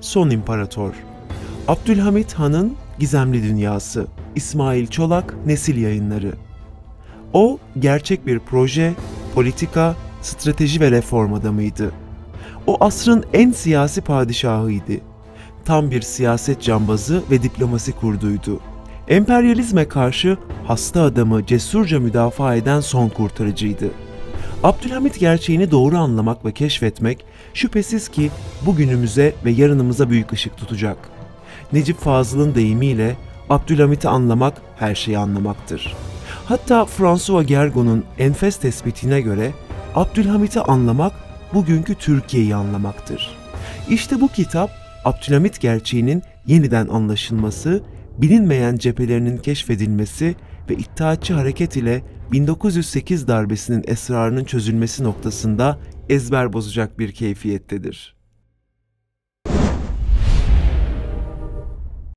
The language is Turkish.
Son İmparator Abdülhamit Han'ın Gizemli Dünyası İsmail Çolak Nesil Yayınları O gerçek bir proje, politika, strateji ve reform adamıydı. O asrın en siyasi padişahıydı. Tam bir siyaset cambazı ve diplomasi kurduydu. Emperyalizme karşı hasta adamı cesurca müdafaa eden son kurtarıcıydı. Abdülhamit gerçeğini doğru anlamak ve keşfetmek şüphesiz ki bugünümüze ve yarınımıza büyük ışık tutacak. Necip Fazıl'ın deyimiyle Abdülhamit'i anlamak her şeyi anlamaktır. Hatta François Gergon'un enfes tespitine göre Abdülhamit'i anlamak bugünkü Türkiye'yi anlamaktır. İşte bu kitap Abdülhamit gerçeğinin yeniden anlaşılması, bilinmeyen cephelerinin keşfedilmesi ve İttihatçı hareket ile 1908 darbesinin esrarının çözülmesi noktasında ezber bozacak bir keyfiyettedir.